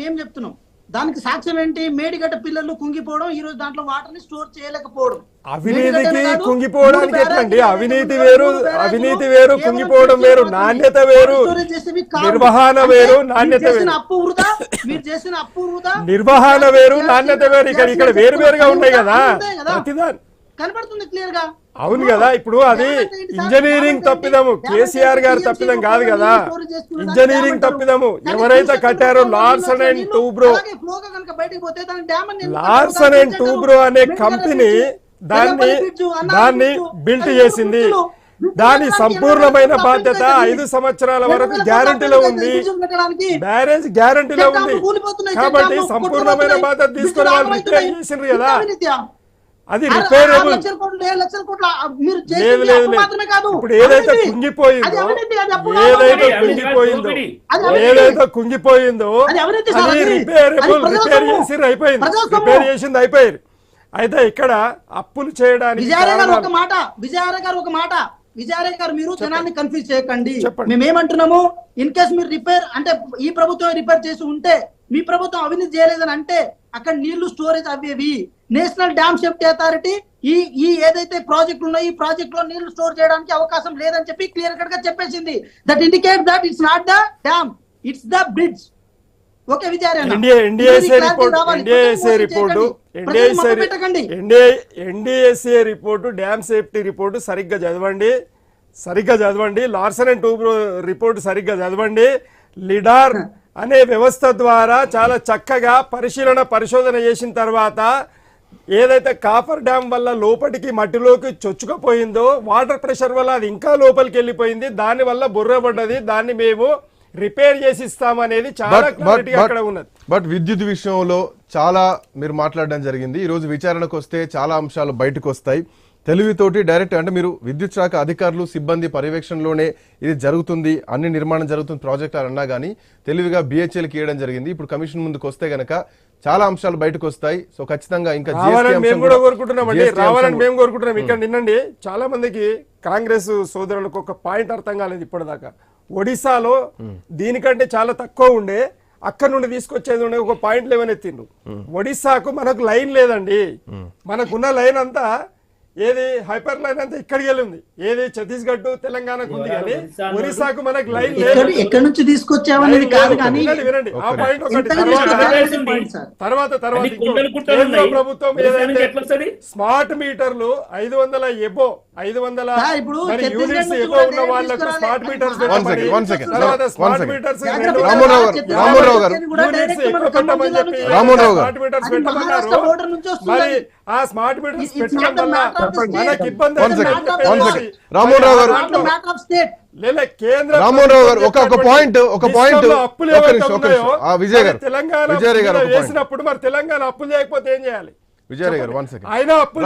మేము చెప్తున్నాం. దానికి సాక్ష్యం ఏంటి? మేడిగడ్డ పిల్లలు కుంగిపోవడం ఈ రోజు దాంట్లో వాటర్ని స్టోర్ చేయలేకపోవడం. అవినీతికి కుంగిపోవడానికి ఎట్లండి అవినీతి వేరు అవినీతి వేరు కుంగిపోవడం వేరు నాణ్యత వేరు. నిర్వహణ వేరు నాణ్యత చేసిన వేరు. అప్పు వృధా మీరు చేసిన అప్పు వృధా. నిర్వహణ వేరు నాణ్యత వేరు ఇక్కడ ఇక్కడ వేరు వేరుగా వృధా కదా. కనబడుతుంది క్లియర్గా? అవును కదా ఇప్పుడు అది? ఇంజనీరింగ్ తప్పిదము? కేసీఆర్ గారు తప్పిదం? కాదు కదా ఇంజనీరింగ్ తప్పిదము. ఎవరైతే కట్టారో Larsen and Toubro Larsen? And Toubro అనే కంపెనీ దాన్ని దాన్ని బిల్ట్ చేసింది దాని సంపూర్ణమైన బాధ్యత ఐదు సంవత్సరాల వరకు గ్యారంటీలో ఉంది బ్యారేజ్ గ్యారంటీలో ఉంది కాబట్టి సంపూర్ణమైన బాధ్యత తీసుకొని వాళ్ళు ఆగమవుతున్నాయి. చేసిండ్రు కదా? అది రిపేరబుల్ లక్షల కోట్లు ఏడు లక్షల కోట్ల మీరు లేదు లేదు ఇప్పుడు ఏదైతే. కుంగిపోయిందో. ఏదైతే కుంగిపోయిందో. ఏదైతే కుంగిపోయిందో అది. Repairable repair. చేసి అయిపోయింది. రిపేర్ చేసింది అయిపోయింది అయితే ఇక్కడ అప్పులు చేయడానికి విజయారాయ్ గారు ఒక మాట విజయారాయ్ గారు ఒక మాట విజయారాయ్ గారు మీరు జనాన్ని కన్ఫ్యూజ్ చేయకండి చెప్పండి. మేము ఏమంటున్నాము ఇన్ కేస్ మీరు రిపేర్ అంటే ఈ ప్రభుత్వం రిపేర్ చేసి ఉంటే మీ ప్రభుత్వం అవినీతి చేయలేదని అంటే అక్కడ నీళ్ళు స్టోరేజ్ అవేవి నేషనల్ డ్యామ్ సేఫ్టీ అథారిటీ ఈ ఈ ఏదైతే ప్రాజెక్టులు ఉన్నాయో ఈ ప్రాజెక్ట్లో నీళ్ళు స్టోర్ చేయడానికి అవకాశం లేదని చెప్పి క్లియర్ కట్గా చెప్పేసింది. That indicate that it's not the dam it's the bridge okay Vijayanarayana NDA ఎన్డీఏసే clarity report dam safety report సరిగ్గా చదవండి. సరిగ్గా చదవండి. లార్సన్ అండ్ టూబ్రో రిపోర్టు సరిగ్గా చదవండి. లిడార్ అనే వ్యవస్థ ద్వారా చాలా చక్కగా పరిశీలన పరిశోధన చేసిన తర్వాత ఏదైతే కాఫర్ డ్యామ్ వల్ల లోపలికి మట్టిలోకి చొచ్చుకుపోయిందో వాటర్ ప్రెషర్ వల్ల అది ఇంకా లోపలికి వెళ్ళిపోయింది. దాని వల్ల బుర్రపడ్డది దాన్ని మేము రిపేర్ చేసి ఇస్తామనేది చాలా క్లారిటీగా అక్కడ ఉన్నది. బట్ విద్యుత్ విషయంలో చాలా మీరు మాట్లాడడం జరిగింది. ఈ రోజు విచారణకు వస్తే చాలా అంశాలు బయటకు వస్తాయి. తెలివితోటి డైరెక్ట్ అంటే మీరు విద్యుత్ శాఖ అధికారులు సిబ్బంది పర్యవేక్షణలోనే ఇది జరుగుతుంది అన్ని నిర్మాణం జరుగుతుంది ప్రాజెక్ట్ అని అన్నా కానీ తెలివిగా బిహెచ్ఎల్కి ఇవ్వడం జరిగింది. ఇప్పుడు కమిషన్ ముందుకు వస్తే గనక చాలా అంశాలు బయటకు వస్తాయి. సో ఖచ్చితంగా ఇంకా మేము కూడా కోరుకుంటున్నాం అండి రావాలని మేము కోరుకుంటున్నాం. ఇక్కడ నిన్నండి చాలా మందికి కాంగ్రెస్ సోదరులకు ఒక పాయింట్ అర్థం కాలేదు ఇప్పటిదాకా. ఒడిశాలో దీనికంటే చాలా తక్కువ ఉండే అక్కడ నుండి తీసుకొచ్చేది ఉండే ఒక పాయింట్ లేవనెత్తిండు ఒడిశాకు మనకు లైన్ లేదండి. మనకున్న లైన్ అంతా ఏది హైపర్ లైన్ అంతా ఇక్కడికి వెళ్ళింది. ఏది ఛత్తీస్గఢ్ తెలంగాణకు ఉంది కానీ ఒరిస్సా ఒరిస్సాకు మనకు లైన్ లేదు. ఎక్కడి నుంచి తీసుకొచ్చామనేది కాదు కానీ వినండి. ఆ పాయింట్ ఒకటి. తర్వాత తర్వాత కేంద్ర. ప్రభుత్వం ఏదైతే? స్మార్ట్ మీటర్లు ఐదు వందల ఎబో ఐదు వందల ఇప్పుడు యూనిట్స్ ఉన్న వాళ్ళకు. Smart meters smart. Meters Ramarao గారు, గారు. యూనిట్స్ ఎక్కువ పెట్టమని చెప్పి. స్మార్ట్ మీటర్స్ పెట్టమన్నారు మరి. ఆ స్మార్ట్ మీటర్స్ పెట్టడం వల్ల. మనకి ఇబ్బంది. రామోరావు రామోహన్ రావు ఒక పాయింట్ ఒక విజయ్ గారు తెలంగాణ వేసినప్పుడు మరి తెలంగాణ అప్పులు చేయకపోతే ఏం చేయాలి విజయ్ గారు వన్ సెకండ్ ఆయన అప్పులు